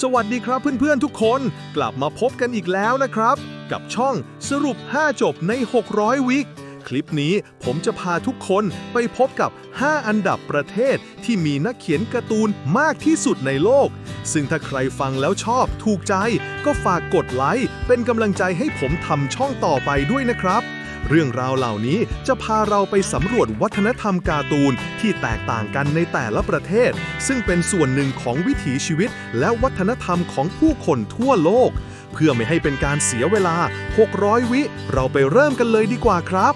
สวัสดีครับเพื่อนๆทุกคน กลับมาพบกันอีกแล้วนะครับ กับช่องสรุป 5 จบใน 600 วิคคลิปนี้ผมจะพาทุกคนไปพบกับ 5 อันดับประเทศที่มีนักเขียนการ์ตูนมากที่สุดในโลก ซึ่งถ้าใครฟังแล้วชอบถูกใจ ก็ฝากกดไลค์เป็นกำลังใจให้ผมทำช่องต่อไปด้วยนะครับ เรื่องราวเหล่านี้จะพาเราไปสำรวจวัฒนธรรมการ์ตูนที่แตกต่างกันในแต่ละประเทศ ซึ่งเป็นส่วนหนึ่งของวิถีชีวิต และวัฒนธรรมของผู้คนทั่วโลก เพื่อไม่ให้เป็นการเสียเวลา 600 วิ เราไปเริ่มกันเลยดีกว่าครับ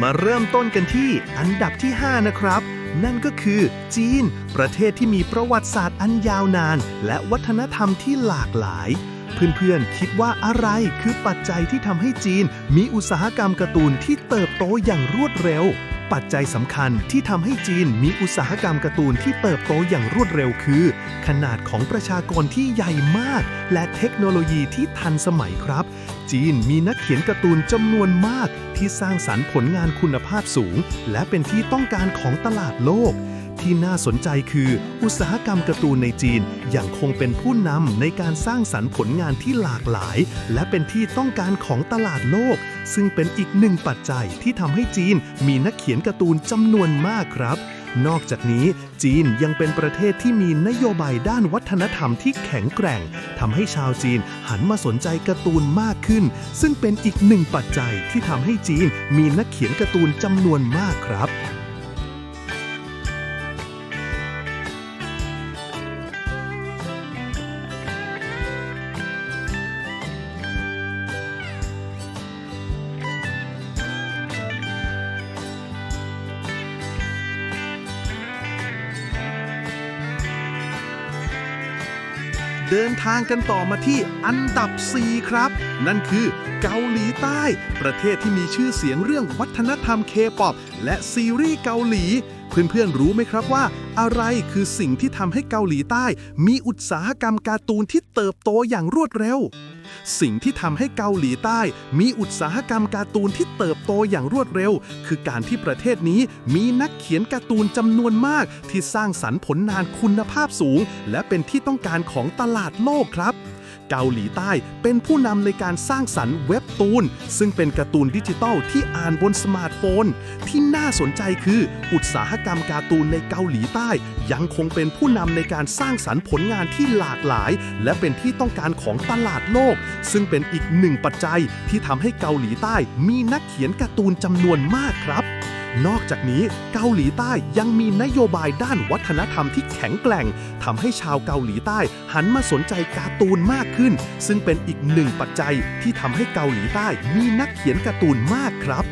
มาเริ่มต้นกันที่อันดับที่ 5 นะครับ นั่นก็คือจีน ประเทศที่มีประวัติศาสตร์อันยาวนาน และวัฒนธรรมที่หลากหลาย เพื่อนๆ คิดว่าอะไรคือปัจจัยที่ทำให้จีน มีอุตสาหกรรมการ์ตูนที่เติบโตอย่างรวดเร็ว ปัจจัยสำคัญที่ทำให้จีนมีอุตสาหกรรมการ์ตูนที่เติบโตอย่างรวดเร็วคือ ขนาดของประชากรที่ใหญ่มาก และเทคโนโลยีที่ทันสมัยครับ จีนมีนักเขียนการ์ตูนจำนวนมาก ที่สร้างสรรค์ผลงานคุณภาพสูง และเป็นที่ต้องการของตลาดโลก ที่น่าสนใจคืออุตสาหกรรมการ์ตูนในจีนยังคงเป็นผู้นำในการสร้างสรรค์ผลงานที่หลากหลาย และเป็นที่ต้องการของตลาดโลก ซึ่งเป็นอีกหนึ่งปัจจัยที่ทำให้จีนมีนักเขียนการ์ตูนจำนวนมากครับ นอกจากนี้จีนยังเป็นประเทศที่มีนโยบายด้านวัฒนธรรมที่แข็งแกร่งทำให้ชาวจีนหันมาสนใจการ์ตูนมากขึ้น ซึ่งเป็นอีกหนึ่งปัจจัยที่ทำให้จีนมีนักเขียนการ์ตูนจำนวนมากครับ เดินทางกันต่อมาที่อันดับ 4 ครับ นั่นคือเกาหลีใต้ ประเทศที่มีชื่อเสียงเรื่องวัฒนธรรมเคป๊อปและซีรีส์เกาหลี เพื่อนๆรู้ไหมครับว่าอะไรคือสิ่งที่ทำให้เกาหลีใต้ มีอุตสาหกรรมการ์ตูนที่เติบโตอย่างรวดเร็ว สิ่งที่ทำให้เกาหลีใต้ มีอุตสาหกรรมการ์ตูนที่เติบโตอย่างรวดเร็ว คือการที่ประเทศนี้มีนักเขียนการ์ตูนจำนวนมาก ที่สร้างสรรค์ผลงานคุณภาพสูง และเป็นที่ต้องการของตลาดโลกครับ เกาหลีใต้ เป็นผู้นำในการสร้างสรรค์เว็บตูน ซึ่งเป็นการ์ตูนดิจิทัลที่อ่านบนสมาร์ทโฟน ที่น่าสนใจคืออุตสาหกรรมการ์ตูนในเกาหลีใต้ ยังคงเป็นผู้นำในการสร้างสรรค์ผลงานที่หลากหลาย และเป็นที่ต้องการของตลาดโลก ซึ่งเป็นอีกหนึ่งปัจจัยที่ทำให้เกาหลีใต้ มีนักเขียนการ์ตูนจำนวนมากครับ นอกจากนี้เกาหลีใต้ยังมีนโยบายด้านวัฒนธรรมที่แข็งแกร่งทำให้ชาวเกาหลีใต้หันมาสนใจการ์ตูนมากขึ้น ซึ่งเป็นอีกหนึ่งปัจจัยที่ทำให้เกาหลีใต้มีนักเขียนการ์ตูนมากครับ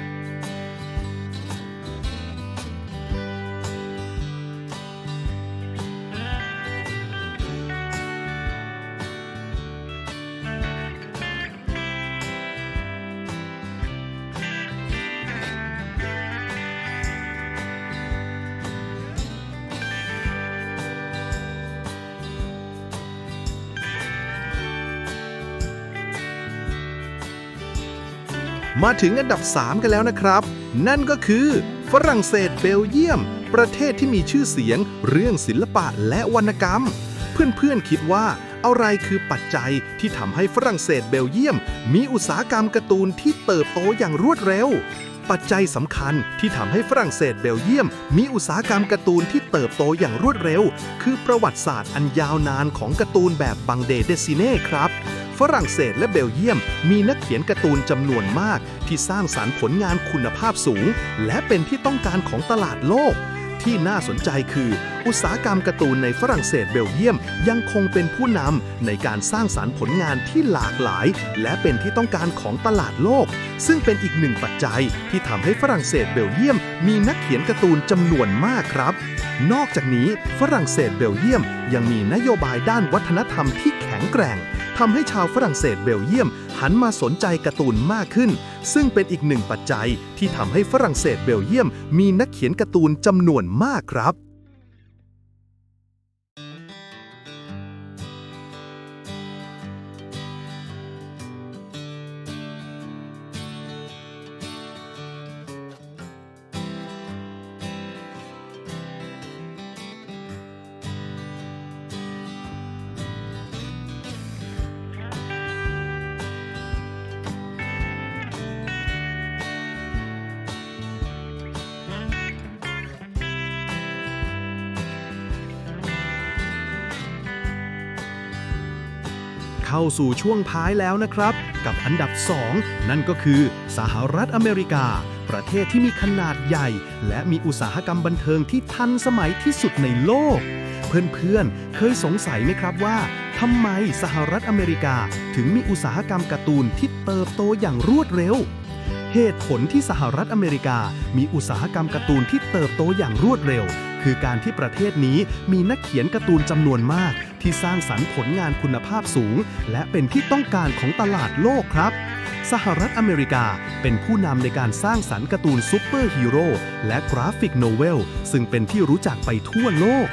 มาถึงอันดับ 3 กันแล้วนะครับ นั่นก็คือ ฝรั่งเศสเบลเยียม ประเทศที่มีชื่อเสียง เรื่องศิลปะและวรรณกรรม เพื่อนๆคิดว่าอะไรคือปัจจัยที่ทำให้ฝรั่งเศสเบลเยียม มีอุตสาหกรรมการ์ตูนที่เติบโตอย่างรวดเร็ว ปัจจัยสำคัญที่ทำให้ฝรั่งเศสเบลเยียม มีอุตสาหกรรมการ์ตูนที่เติบโตอย่างรวดเร็ว คือประวัติศาสตร์อันยาวนานของการ์ตูนแบบบังเดเดซิเน่ครับ ฝรั่งเศสและเบลเยียม มีนักเขียนการ์ตูนจำนวนมาก ที่สร้างสารรค์ผลงานคุณภาพสูง และเป็นที่ต้องการของตลาดโลก ที่น่าสนใจคือ อุตสาหกรรมการ์ตูนในฝรั่งเศสเบลเยียม ยังคงเป็นผู้นำในการสร้างสารรค์ผลงานที่หลากหลาย และเป็นที่ต้องการของตลาดโลก ซึ่งเป็นอีกหนึ่งปัจจัยที่ทำให้ฝรั่งเศสเบลเยียม มีนักเขียนการ์ตูนจำนวนมากครับ นอกจากนี้ฝรั่งเศสเบลเยียม ยังมีนโยบายด้านวัฒนธรรมที่แข็งแกร่ง ทำให้ชาวฝรั่งเศสเบลเยียม หันมาสนใจการ์ตูนมากขึ้น ซึ่งเป็นอีกหนึ่งปัจจัยที่ทำให้ฝรั่งเศสเบลเยียม มีนักเขียนการ์ตูนจำนวนมากครับ เข้าสู่ช่วงท้ายแล้วนะครับ กับอันดับ 2 นั่นก็คือ สหรัฐอเมริกา ประเทศที่มีขนาดใหญ่ และมีอุตสาหกรรมบันเทิงที่ทันสมัยที่สุดในโลก เพื่อนๆ เคยสงสัยไหมครับว่าทำไมสหรัฐอเมริกาถึงมีอุตสาหกรรมการ์ตูนที่เติบโตอย่างรวดเร็ว เหตุผลที่สหรัฐอเมริกา มีอุตสาหกรรมการ์ตูนที่เติบโตอย่างรวดเร็ว คือการที่ประเทศนี้มีนักเขียนการ์ตูนจำนวนมาก ที่สร้างสรรค์ผลงานคุณภาพสูง และเป็นที่ต้องการของตลาดโลกครับ สหรัฐอเมริกาเป็นผู้นำในการสร้างสรรค์การ์ตูนซูเปอร์ฮีโร่และกราฟิกโนเวลซึ่งเป็นที่รู้จักไปทั่วโลก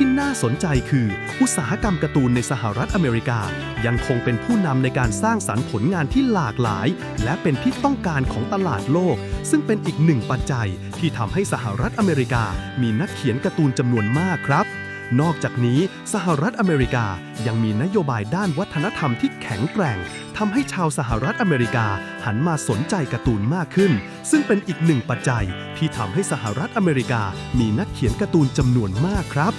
ที่น่าสนใจคือ อุตสาหกรรมการ์ตูนในสหรัฐอเมริกา ยังคงเป็นผู้นำในการสร้างสรรค์ผลงานที่หลากหลาย และเป็นที่ต้องการของตลาดโลก ซึ่งเป็นอีกหนึ่งปัจจัยที่ทำให้สหรัฐอเมริกา มีนักเขียนการ์ตูนจำนวนมากครับนอกจากนี้สหรัฐอเมริกายังมีนโยบายด้านวัฒนธรรมที่แข็งแกร่งทำให้ชาวสหรัฐอเมริกาหันมาสนใจการ์ตูนมากขึ้น ซึ่งเป็นอีกหนึ่งปัจจัยที่ทำให้สหรัฐอเมริกามีนักเขียนการ์ตูนจำนวนมากครับ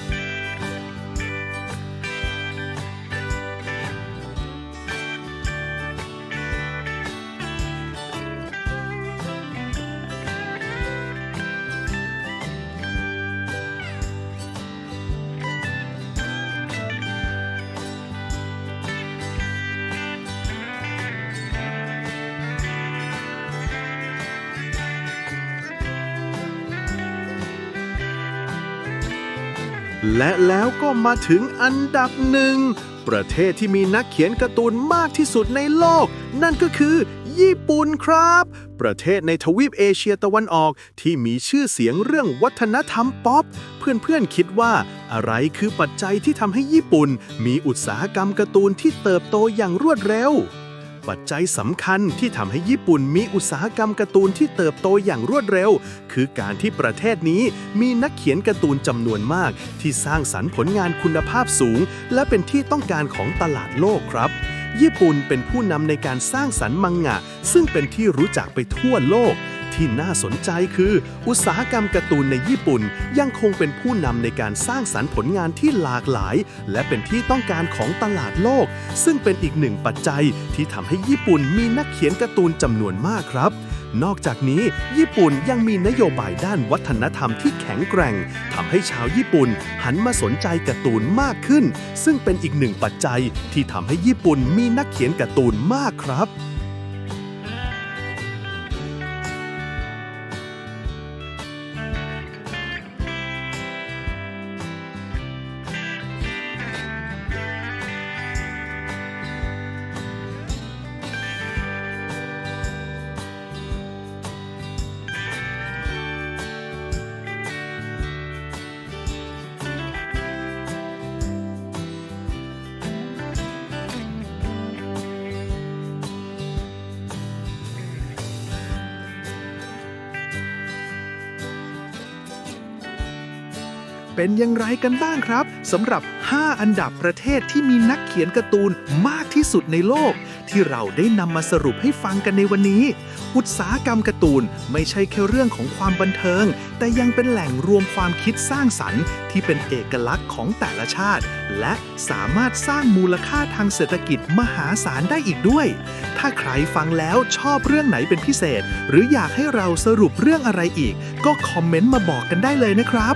และแล้วก็มาถึงอันดับหนึ่ง ประเทศที่มีนักเขียนการ์ตูนมากที่สุดในโลก นั่นก็คือ ญี่ปุ่นครับ ประเทศในทวีปเอเชียตะวันออกที่มีชื่อเสียงเรื่องวัฒนธรรมป๊อป เพื่อนๆคิดว่าอะไรคือปัจจัยที่ทำให้ญี่ปุ่น มีอุตสาหกรรมการ์ตูนที่เติบโตอย่างรวดเร็ว ปัจจัยสำคัญที่ทำให้ญี่ปุ่นมีอุตสาหกรรมการ์ตูนที่เติบโตอย่างรวดเร็ว คือการที่ประเทศนี้มีนักเขียนการ์ตูนจำนวนมาก ที่สร้างสรรค์ผลงานคุณภาพสูง และเป็นที่ต้องการของตลาดโลกครับญี่ปุ่นเป็นผู้นำในการสร้างสรรค์มังงะ ซึ่งเป็นที่รู้จักไปทั่วโลก ที่น่าสนใจคือ อุตสาหกรรมการ์ตูนในญี่ปุ่น ยังคงเป็นผู้นำในการสร้างสรรค์ผลงานที่หลากหลาย และเป็นที่ต้องการของตลาดโลก ซึ่งเป็นอีกหนึ่งปัจจัยที่ทำให้ญี่ปุ่นมีนักเขียนการ์ตูนจำนวนมากครับนอกจากนี้ ญี่ปุ่นยังมีนโยบายด้านวัฒนธรรมที่แข็งแกร่งทำให้ชาวญี่ปุ่นหันมาสนใจการ์ตูนมากขึ้น ซึ่งเป็นอีกหนึ่งปัจจัยที่ทำให้ญี่ปุ่นมีนักเขียนการ์ตูนมากครับ เป็นอย่างไรกันบ้างครับสำหรับ 5 อันดับประเทศที่มีนักเขียนการ์ตูนมากที่สุดในโลก ที่เราได้นำมาสรุปให้ฟังกันในวันนี้ อุตสาหกรรมการ์ตูนไม่ใช่แค่เรื่องของความบันเทิง แต่ยังเป็นแหล่งรวมความคิดสร้างสรรค์ ที่เป็นเอกลักษณ์ของแต่ละชาติ และสามารถสร้างมูลค่าทางเศรษฐกิจมหาศาลได้อีกด้วย ถ้าใครฟังแล้วชอบเรื่องไหนเป็นพิเศษ หรืออยากให้เราสรุปเรื่องอะไรอีก ก็คอมเมนต์มาบอกกันได้เลยนะครับ